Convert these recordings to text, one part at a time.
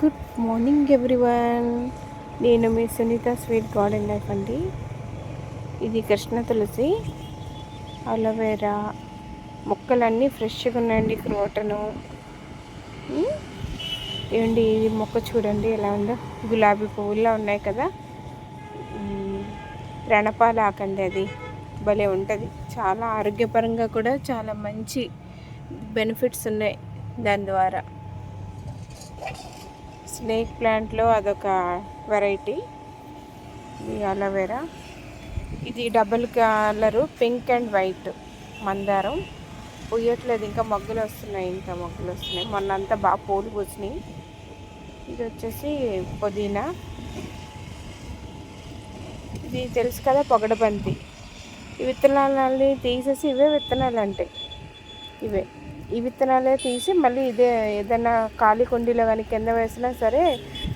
Good morning everyone. నేను మీ Sunitha sweet garden life అండి. ఇది కృష్ణ తులసి అలోవేరా మొక్కలన్నీ ఫ్రెష్గా ఉన్నాయండి క్రోటను ఏమండి ఇది మొక్క చూడండి ఎలా ఉందో. గులాబీ పువ్వుల్లో ఉన్నాయి కదా. రణపాలు రణపాల ఆకండి అది. భలే ఉంటుంది. చాలా ఆరోగ్యపరంగా కూడా చాలా మంచి బెనిఫిట్స్ ఉన్నాయి దాని ద్వారా. స్నేక్ ప్లాంట్లో అదొక వెరైటీ. ఇది అలోవెరా. ఇది double colour pink and white మందారం. పొయ్యట్లేదు ఇంకా మొగ్గలు వస్తున్నాయి ఇంకా మొగ్గలు వస్తున్నాయి. మొన్న అంతా బాగా పూలు పూసినాయి. ఇది వచ్చేసి పుదీనా. ఇది తెలుసు కదా పొగడబంతి. ఈ విత్తనాలని తీసేసి ఇవే విత్తనాలు అంటే ఇవే. ఈ విత్తనాలే తీసి మళ్ళీ ఇదే ఏదైనా ఖాళీ కుండీలో కానీ కింద వేసినా సరే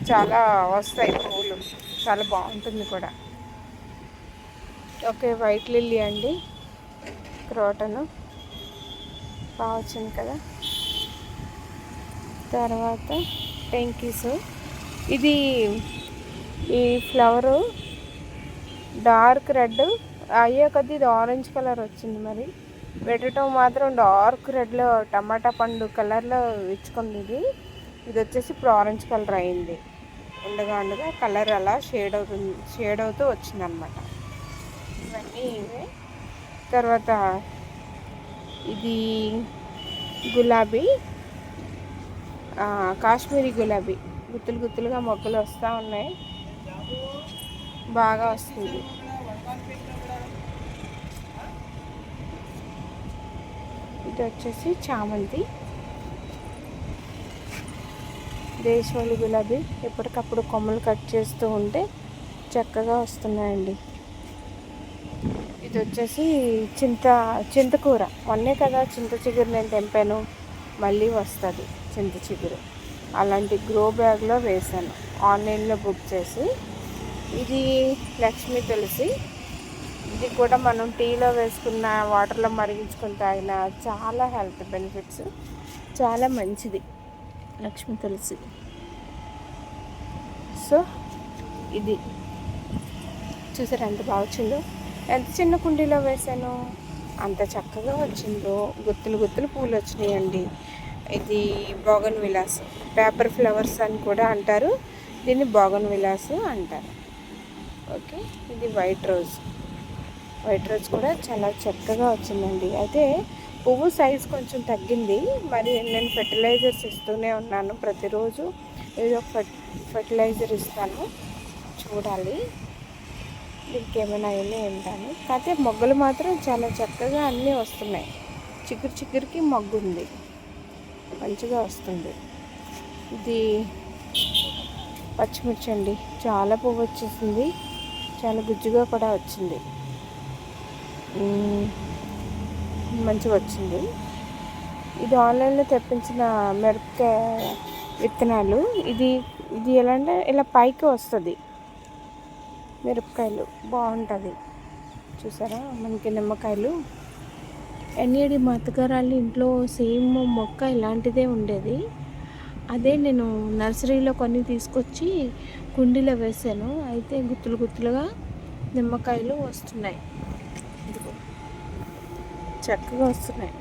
చాలా వస్తాయి పువ్వులు చాలా బాగుంటుంది కూడా. ఓకే వైట్ లిల్లీ అండి. క్రోటను. బాగా వచ్చింది కదా. తర్వాత టెంకీస్. ఇది ఈ ఫ్లవరు డార్క్ రెడ్. అయ్యే కొద్దీ ఇది ఆరెంజ్ కలర్ వచ్చింది మరి. పెట్టడం మాత్రం డార్క్ రెడ్లో టమాటా పండు కలర్లో ఇచ్చుకుంది ఇది. ఇది వచ్చేసి ఇప్పుడు ఆరెంజ్ కలర్ అయింది. ఉండగా ఉండగా కలర్ అలా షేడ్ అవుతుంది షేడ్ అవుతూ వచ్చిందనమాట. ఇవన్నీ ఇవే. తర్వాత ఇది గులాబీ. కాశ్మీరీ గులాబీ. గుత్తులు గుత్తులుగా మొగ్గలు వస్తూ ఉన్నాయి. బాగా వస్తుంది. ఇది వచ్చేసి చామంతి. దేశవాళి గులాబీ ఎప్పటికప్పుడు కొమ్మలు కట్ చేస్తూ ఉంటే చక్కగా వస్తున్నాయండి. ఇది వచ్చేసి చింత చింతకూర. మొన్నే కదా చింత చిగురు నేను తెంపాను మళ్ళీ వస్తుంది చింత చిగురు. అలాంటి గ్రో బ్యాగ్లో వేసాను ఆన్లైన్లో బుక్ చేసి. ఇది లక్ష్మీ తులసి ఇది కూడా మనం టీలో వేసుకున్న వాటర్లో మరిగించుకుని తాగిన చాలా హెల్త్ బెనిఫిట్స్ చాలా మంచిది. లక్ష్మి తులసి. సో ఇది. చూసారు ఎంత బాగా వచ్చిందో? ఎంత చిన్న కుండీలో వేసాను? అంత చక్కగా వచ్చిందో. గుత్తులు గుత్తులు పూలు వచ్చినాయండి. ఇది బోగన్ విలాస్. పేపర్ ఫ్లవర్స్ అని కూడా అంటారు. దీన్ని బోగన్ విలాస్ అంటారు. ఓకే? ఇది వైట్ రోజ్ వైట్ రోజ్ కూడా చాలా చక్కగా వచ్చిందండి. అయితే పువ్వు సైజ్ కొంచెం తగ్గింది. మరి నేను ఫెర్టిలైజర్స్ ఇస్తూనే ఉన్నాను ప్రతిరోజు. ఏదో ఫెర్టిలైజర్ ఇస్తాను. చూడాలి. దీనికి ఏమైనా అయినా ఏంటాను. కాకపోతే మొగ్గలు మాత్రం చాలా చక్కగా అన్నీ వస్తున్నాయి. చిగురు చిగురికి మొగ్గు ఉంది. మంచిగా వస్తుంది. ఇది పచ్చిమిర్చి అండి. చాలా పువ్వు వచ్చేసింది. చాలా గుజ్జుగా కూడా వచ్చింది. మంచిగా వచ్చింది ఇది ఆన్లైన్లో తెప్పించిన మిరపకాయ విత్తనాలు. ఇది ఇది ఎలా అంటే ఇలా పైకి వస్తుంది. మిరపకాయలు బాగుంటుంది. చూసారా? మనకి నిమ్మకాయలు. ఎన్ఏడి మా అత్తగారాలు ఇంట్లో సేమ్ మొక్క ఇలాంటిదే ఉండేది. అదే నేను నర్సరీలో కొన్ని తీసుకొచ్చి కుండీలో వేసాను. అయితే గుత్తులు గుత్తులుగా నిమ్మకాయలు వస్తున్నాయి. చక్కగా వస్తున్నాయి.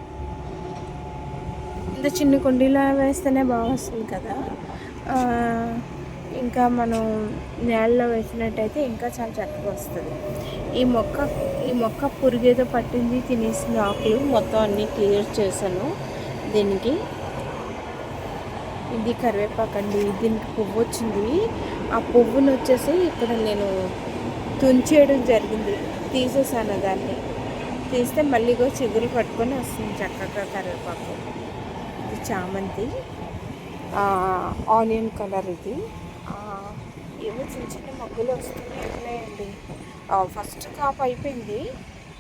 ఇంత చిన్న కుండీలో వేస్తేనే బాగా వస్తుంది కదా. ఇంకా మనం నేలలో వేసినట్టయితే ఇంకా చాలా చక్కగా వస్తుంది. ఈ మొక్క ఈ మొక్క పురుగేదో పట్టింది తినేసిన ఆకులు. మొత్తం అన్నీ క్లియర్ చేశాను దీనికి. ఇది కరివేపాకు అండి. దీనికి పువ్వు వచ్చింది. ఆ పువ్వును వచ్చేసి ఇక్కడ నేను తుంచేయడం జరిగింది. తీసేసాను దాన్ని. తీస్తే మళ్ళీ చిగురు పట్టుకొని వస్తుంది చక్కగా కరివేపాకు. ఇది చామంతి. ఆనియన్ కలర్ ఇది. ఏమో చిన్న చిన్న మగ్గులు వస్తున్నాయి ఉన్నాయండి ఫస్ట్ కాప్ అయిపోయింది.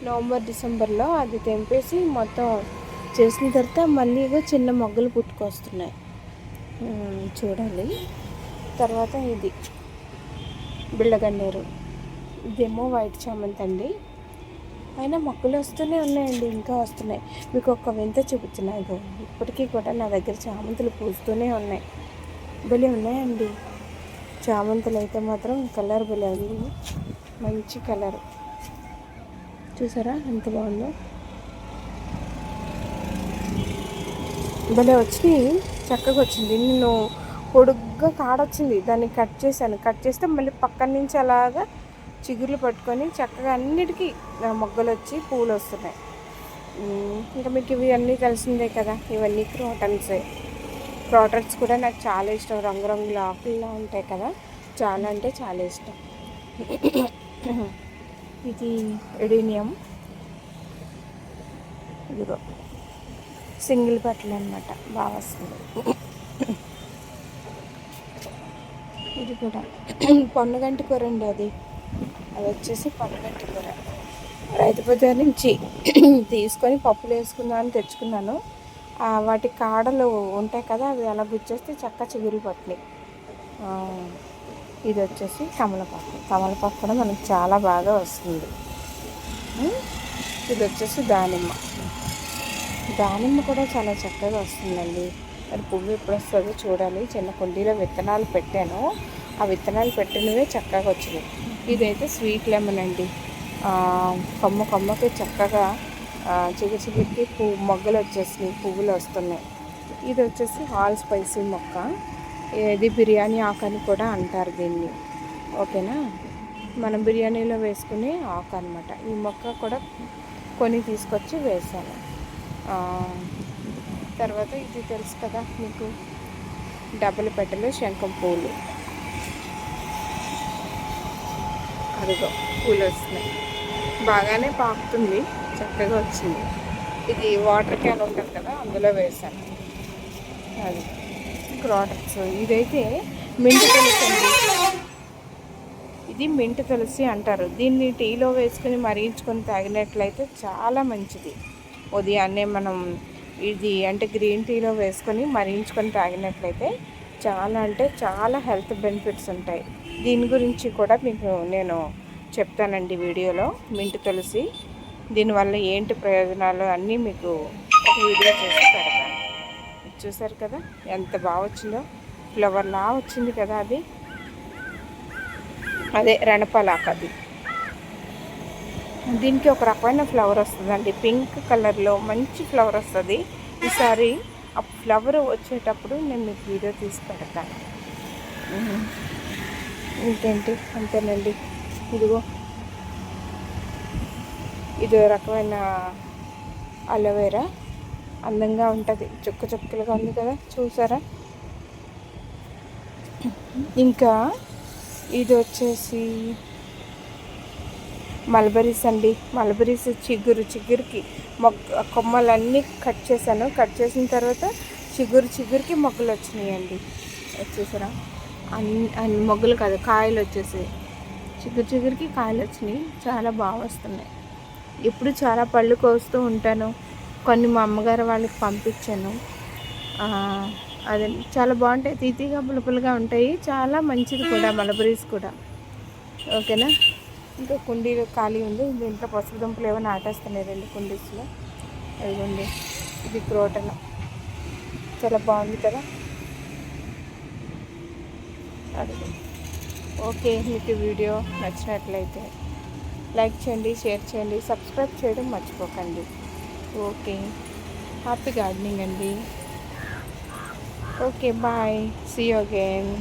నవంబర్ డిసెంబర్లో అది తెంపేసి మొత్తం చేసిన తర్వాత మళ్ళీ చిన్న మొగ్గలు పుట్టుకొస్తున్నాయి. చూడాలి తర్వాత ఇది బిళ్ళగన్నేరు. ఇదేమో వైట్ చామంతి అండి. అయినా మొక్కలు వస్తూనే ఉన్నాయండి ఇంకా వస్తున్నాయి. మీకు ఒక వింత చూపించిన ఇగో ఇప్పటికీ కూడా నా దగ్గర చామంతులు పూస్తూనే ఉన్నాయి. భలే ఉన్నాయండి. చామంతులు అయితే మాత్రం కలర్ భలే ఉంది. మంచి కలర్. చూసారా ఎంత బాగుందో? భలే వచ్చినాయి చక్కగా వచ్చింది. నేను పొడుగ్గా కాడొచ్చింది. దాన్ని కట్ చేశాను. కట్ చేస్తే మళ్ళీ పక్కన నుంచి అలాగా చిగుర్లు పట్టుకొని చక్కగా అన్నిటికీ మొగ్గలు వచ్చి పూలు వస్తున్నాయి ఇంకా మీకు ఇవి అన్నీ తెలిసిందే కదా ఇవన్నీ క్రోటన్సే. క్రోటన్స్ కూడా నాకు చాలా ఇష్టం రంగురంగుల ఆకుల్లో ఉంటాయి కదా చాలా అంటే చాలా ఇష్టం. ఇది ఎడీనియం. ఇదిగో సింగిల్ బట్టలు అనమాట బాగా వస్తుంది. ఇది కూడా. పొన్నగంటి కూర అది. అది వచ్చేసి పొన్నగంటి కూర. రైతు బజార్ నుంచి తీసుకొని పప్పులు వేసుకుందామని తెచ్చుకున్నాను. వాటి కాడలు ఉంటాయి కదా అవి అలా గుచ్చేస్తే చక్క చిగురి పట్టినాయి. ఇది వచ్చేసి కమలపప్పు తమలపాకు కూడా మనకు చాలా బాగా వస్తుంది. ఇది వచ్చేసి దానిమ్మ. దానిమ్మ కూడా చాలా చక్కగా వస్తుందండి. మరి పువ్వు ఎప్పుడు వస్తుందో చూడాలి. చిన్న కుండీలో విత్తనాలు పెట్టాను. ఆ విత్తనాలు పెట్టినవే చక్కగా వచ్చినాయి. ఇదైతే స్వీట్ లెమన్ అండి. కొమ్మ కొమ్మకి చక్కగా చిగు చిగురికి పువ్వు మొగ్గలు వచ్చేసినాయి పువ్వులు వస్తున్నాయి. ఇది వచ్చేసి హాల్ స్పైసీ మొక్క. ఇది బిర్యానీ ఆకు అని కూడా అంటారు దీన్ని. ఓకేనా? మనం బిర్యానీలో వేసుకునే ఆకు అనమాట ఈ మొక్క కూడా కొని తీసుకొచ్చి వేసాను. తర్వాత ఇది తెలుసు కదా మీకు? డబ్బులు పెట్టెలు శంఖం పూలు. అదిగో పూలు వస్తున్నాయి. బాగానే పాకుతుంది చక్కగా వచ్చింది. ఇది వాటర్ క్యాన్ ఉంటుంది కదా అందులో వేసాను అది క్రాటక్స్ ఇదైతే మింట్ తులసి అండి. ఇది మింట్ తులసి అంటారు. దీన్ని టీలో వేసుకుని మరిగించుకొని తాగినట్లయితే చాలా మంచిది. ఉదయాన్నే మనం ఇది అంటే గ్రీన్ టీలో వేసుకొని మరిగించుకొని తాగినట్లయితే చాలా అంటే చాలా హెల్త్ బెనిఫిట్స్ ఉంటాయి. దీని గురించి కూడా మీకు నేను చెప్తానండి వీడియోలో మింట్ తులసి. దీనివల్ల ఏంటి ప్రయోజనాలు అన్నీ మీకు ఒక వీడియో చేసి పెడతాను. చూసారు కదా? ఎంత బాగా వచ్చిందో? ఫ్లవర్లా వచ్చింది కదా అది? అదే రణపలాక అది. దీనికి ఒక రకమైన ఫ్లవర్ వస్తుందండి. పింక్ కలర్లో మంచి ఫ్లవర్ వస్తుంది. ఈసారి ఆ ఫ్లవర్ వచ్చేటప్పుడు నేను మీకు వీడియో తీసి పెడతాను. ఇంకేంటి? అంతేనండి. ఇదిగో. ఇది రకమైన అలోవేరా. అందంగా ఉంటుంది. చుక్క చుక్కలుగా ఉంది కదా. చూసారా? ఇంకా ఇది వచ్చేసి మల్బరీస్ అండి. మల్బరీస్ చిగురు చిగురికి మొగ్ కొమ్మలన్నీ కట్ చేశాను. కట్ చేసిన తర్వాత చిగురు చిగురికి మొగ్గలు వచ్చినాయండి వచ్చేసారా అన్ని అన్ని మొగ్గలు కాదు కాయలు వచ్చేసాయి చిగురు చిగురికి కాయలు వచ్చినాయి చాలా బాగా వస్తున్నాయి. ఇప్పుడు చాలా పళ్ళు కోస్తూ ఉంటాను. కొన్ని మా అమ్మగారు వాళ్ళకి పంపించాను. అదే చాలా బాగుంటాయి తీతీగా పులుపులుగా ఉంటాయి. చాలా మంచిది కూడా మలబరీస్ కూడా. ఓకేనా? ఇంకా కుండీలు ఖాళీ ఉంది. దీంట్లో పసుపు దుంపలు ఏమైనా ఆటేస్తున్నాయి రెండు కుండీస్లో. అదిగోండి ఇది క్రోటన. చాలా బాగుంది కదా? అడుగు. ఓకే మీకు వీడియో నచ్చినట్లయితే లైక్ చేయండి షేర్ చేయండి సబ్స్క్రైబ్ చేయడం మర్చిపోకండి. ఓకే హ్యాపీ గార్డెనింగ్ అండి. Okay bye see you again.